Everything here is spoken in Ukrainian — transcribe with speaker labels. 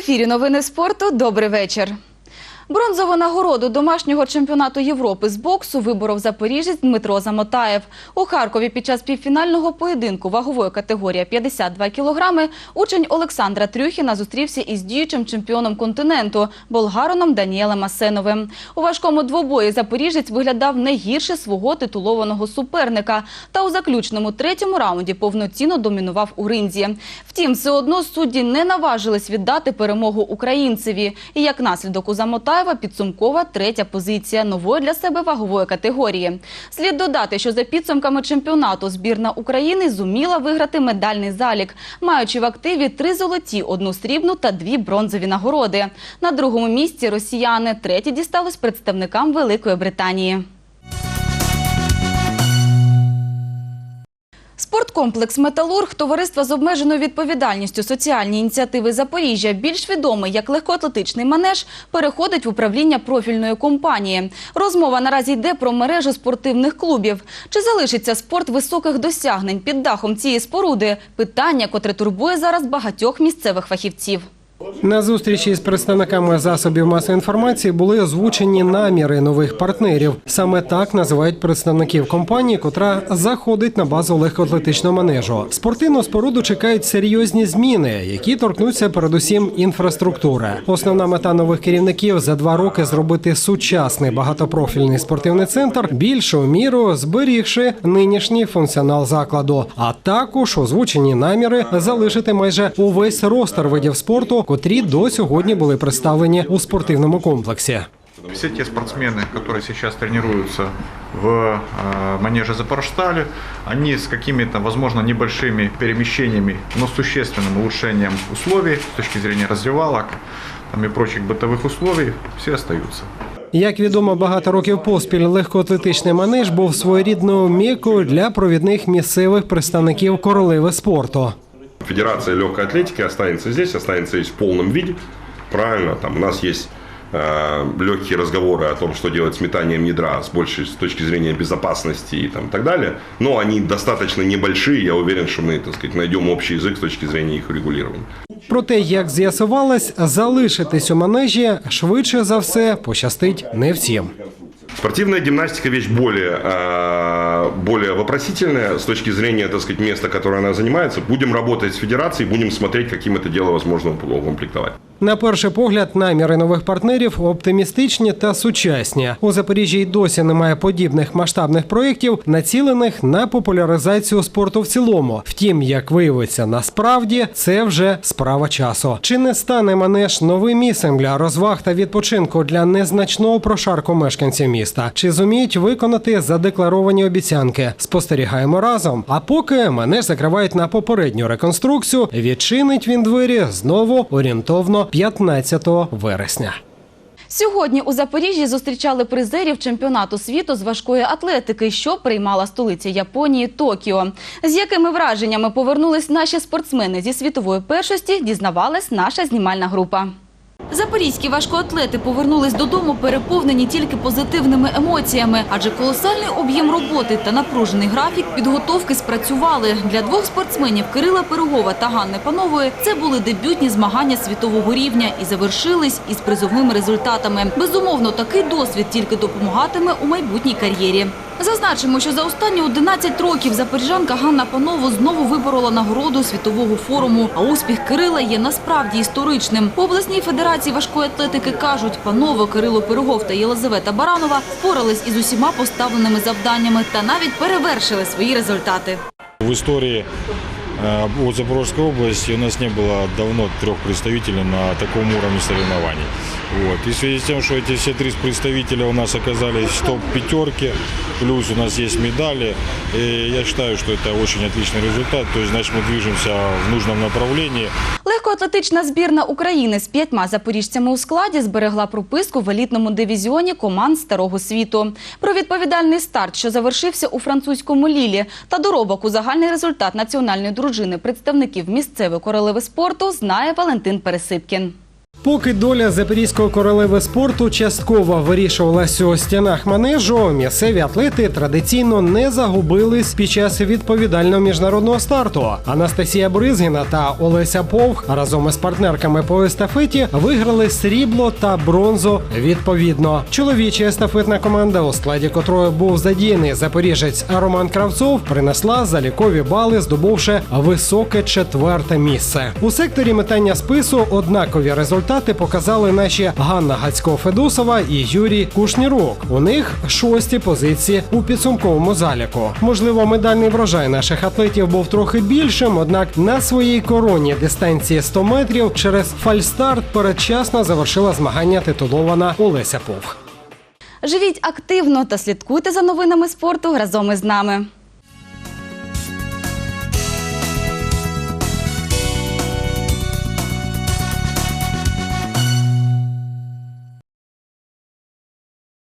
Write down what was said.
Speaker 1: ефірі новини спорту. Добрий вечір. Бронзову нагороду домашнього чемпіонату Європи з боксу виборов запоріжець Дмитро Замотаєв. У Харкові під час півфінального поєдинку вагової категорії 52 кілограми учень Олександра Трюхіна зустрівся із діючим чемпіоном континенту болгарином Даніелем Асеновим. У важкому двобої запоріжець виглядав не гірше свого титулованого суперника та у заключному третьому раунді повноцінно домінував у ринзі. Втім, все одно судді не наважились віддати перемогу українцеві. І як наслідок у Замотаєва підсумкова третя позиція нової для себе вагової категорії. Слід додати, що за підсумками чемпіонату збірна України зуміла виграти медальний залік, маючи в активі три золоті, одну срібну та дві бронзові нагороди. На другому місці росіяни, третє дісталось представникам Великої Британії. Спорткомплекс Металург товариства з обмеженою відповідальністю соціальні ініціативи Запоріжжя, більш відомий як легкоатлетичний манеж, переходить в управління профільної компанії. Розмова наразі йде про мережу спортивних клубів. Чи залишиться спорт високих досягнень під дахом цієї споруди? Питання, котре турбує зараз багатьох місцевих фахівців.
Speaker 2: На зустрічі з представниками засобів масової інформації були озвучені наміри нових партнерів. Саме так називають представників компанії, котра заходить на базу легкоатлетичного манежу. Спортивну споруду чекають серйозні зміни, які торкнуться передусім інфраструктури. Основна мета нових керівників за два роки зробити сучасний багатопрофільний спортивний центр більшу міру зберігши нинішній функціонал закладу, а також озвучені наміри залишити майже увесь ростер видів спорту, котрі до сьогодні були представлені у спортивному комплексі.
Speaker 3: Все те спортсмены, которые сейчас тренируются в э, манеже Запорожстали, они с какими-то, возможно, небольшими перемещениями, но существенным улучшением условий с точки зрения развивалок там, и прочих бытовых условий, все остаются.
Speaker 2: Як відомо, багато років поспіль легкоатлетичний манеж був своєрідною мікою для провідних місцевих представників королеви спорту.
Speaker 4: Федерация легкой атлетики останется здесь, останется здесь в полном виде. Правильно, там у нас есть э, легкие разговоры о том, что делать с метанием ядра с большей с точки зрения безопасности и там, так далее. Но они достаточно небольшие. Я уверен, что мы, так сказать, найдем общий язык с точки зрения их регулирования.
Speaker 2: Проте, як з'ясувалось, залишитись у манежі швидше за все пощастить не всім.
Speaker 4: Спортивная гимнастика вещь более, э, более вопросительная с точки зрения, так сказать, места, которое она занимается. Будем работать с федерацией, будем смотреть, каким это дело возможно укомплектовать.
Speaker 2: На перший погляд, наміри нових партнерів оптимістичні та сучасні. У Запоріжжі й досі немає подібних масштабних проєктів, націлених на популяризацію спорту в цілому. Втім, як виявиться, насправді це вже справа часу. Чи не стане манеж новим місцем для розваг та відпочинку для незначного прошарку мешканців міста? Чи зуміють виконати задекларовані обіцянки? Спостерігаємо разом. А поки манеж закривають на попередню реконструкцію, відчинить він двері знову орієнтовно 15 вересня.
Speaker 1: Сьогодні у Запоріжжі зустрічали призерів чемпіонату світу з важкої атлетики, що приймала столиця Японії Токіо. З якими враженнями повернулись наші спортсмени зі світової першості, дізнавалась наша знімальна група. Запорізькі важкоатлети повернулись додому переповнені тільки позитивними емоціями, адже колосальний об'єм роботи та напружений графік підготовки спрацювали. Для двох спортсменів Кирила Пирогова та Ганни Панової це були дебютні змагання світового рівня і завершились із призовими результатами. Безумовно, такий досвід тільки допомагатиме у майбутній кар'єрі. Зазначимо, що за останні 11 років запоріжанка Ганна Панову знову виборола нагороду світового форуму. А успіх Кирила є насправді історичним. У обласній федерації важкої атлетики кажуть, Панова, Кирило Пирогов та Єлизавета Баранова впорались із усіма поставленими завданнями та навіть перевершили свої результати.
Speaker 5: В истории э, от Запорожской области у нас не было давно трех представителей на таком уровне соревнований. Вот. И в связи с тем, что эти все три представителя у нас оказались в топ-пятерке, плюс у нас есть медали, и я считаю, что это очень отличный результат. То есть, значит, мы движемся в нужном направлении.
Speaker 1: Легкоатлетична збірна України з п'ятьма запоріжцями у складі зберегла прописку в елітному дивізіоні команд Старого світу. Про відповідальний старт, що завершився у французькому Лілі, та доробок у загальний результат національної дружини представників місцевої королеви спорту знає Валентин Пересипкін.
Speaker 2: Поки доля запорізької королеви спорту частково вирішувалась у стінах манежу, місцеві атлети традиційно не загубились під час відповідального міжнародного старту. Анастасія Бризгіна та Олеся Повх разом із партнерками по естафеті виграли срібло та бронзу відповідно. Чоловіча естафетна команда, у складі котрої був задіяний запоріжець Роман Кравцов, принесла залікові бали, здобувши високе четверте місце. У секторі метання спису однакові результати показали наші Ганна Гацько-Федусова і Юрій Кушнірук. У них шості позиції у підсумковому заліку. Можливо, медальний врожай наших атлетів був трохи більшим, однак на своїй короні дистанції 100 метрів через фальстарт передчасно завершила змагання титулована Олеся Повх.
Speaker 1: Живіть активно та слідкуйте за новинами спорту разом із нами.